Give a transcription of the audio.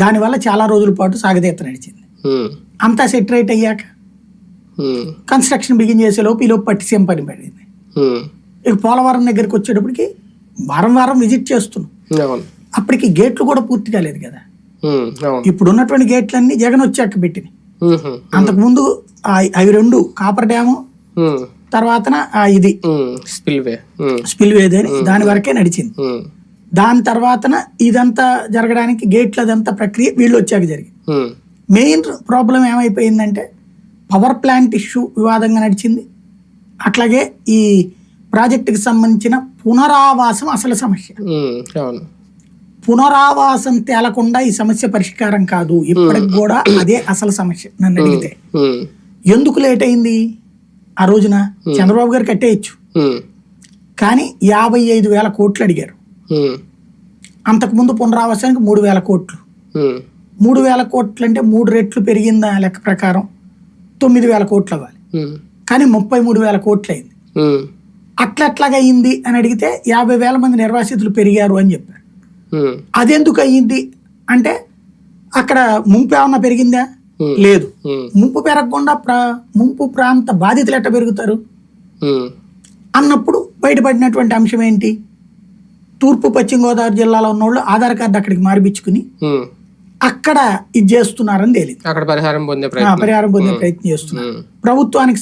దానివల్ల చాలా రోజుల పాటు సాగతీత నడిచింది. అంతా సెట్ రైట్ అయ్యాక కన్స్ట్రక్షన్ బిగిన్ చేసే లోపు ఈ లోపు పట్టిసీమ పని పడింది. ఇక పోలవరం దగ్గరికి వచ్చేటప్పటికి వారం వారం విజిట్ చేస్తున్నాం. అప్పటికి గేట్లు కూడా పూర్తి కాలేదు కదా. ఇప్పుడు ఉన్నటువంటి గేట్లన్నీ జగన్ వచ్చాక పెట్టినాయి. అంతకుముందు అవి రెండు కాపర్ డ్యాము ఆ ఇది స్పిల్వే. అని దాని వరకే నడిచింది. దాని తర్వాతన ఇదంతా జరగడానికి గేట్ల అదంతా ప్రక్రియ వీళ్ళు వచ్చాక జరిగింది. మెయిన్ ప్రాబ్లం ఏమైపోయిందంటే పవర్ ప్లాంట్ ఇష్యూ వివాదంగా నడిచింది. అట్లాగే ఈ ప్రాజెక్టుకి సంబంధించిన పునరావాసం అసలు సమస్య. పునరావాసం తేలకుండా ఈ సమస్య పరిష్కారం కాదు. ఇప్పటికి కూడా అదే అసలు సమస్య నన్ను అడిగితే. ఎందుకు లేట్ అయింది? ఆ రోజున చంద్రబాబు గారు కట్టేయచ్చు. కానీ యాభై ఐదు వేల కోట్లు అడిగారు. అంతకుముందు పునరావాసానికి మూడు వేల కోట్లు. మూడు వేల కోట్లు అంటే మూడు రెట్లు పెరిగిందా లెక్క ప్రకారం తొమ్మిది వేల కోట్లు అవ్వాలి. కానీ ముప్పై మూడు వేల కోట్లు అయింది ఉమ్, అట్లా ఎట్లాగా అయింది అని అడిగితే యాభై వేల మంది నిర్వాసితులు పెరిగారు అని చెప్పారు. అదెందుకు అయ్యింది అంటే అక్కడ ముంపు ఏమన్నా పెరిగిందా. లేదు. ముంపు పెరగకుండా ప్రా ముంపు ప్రాంత బాధితులు ఎట్ట పెరుగుతారు? అన్నప్పుడు బయటపడినటువంటి అంశం ఏంటి? తూర్పు పశ్చిమ గోదావరి జిల్లాలో ఉన్నోళ్ళు ఆధార్ కార్డు అక్కడికి మార్పించుకుని. అక్కడ ఇది చేస్తున్నారని తేలింది అక్కడ పరిహారం పొందే పరిహారం పొందే ప్రయత్నం చేస్తున్నారు. ప్రభుత్వానికి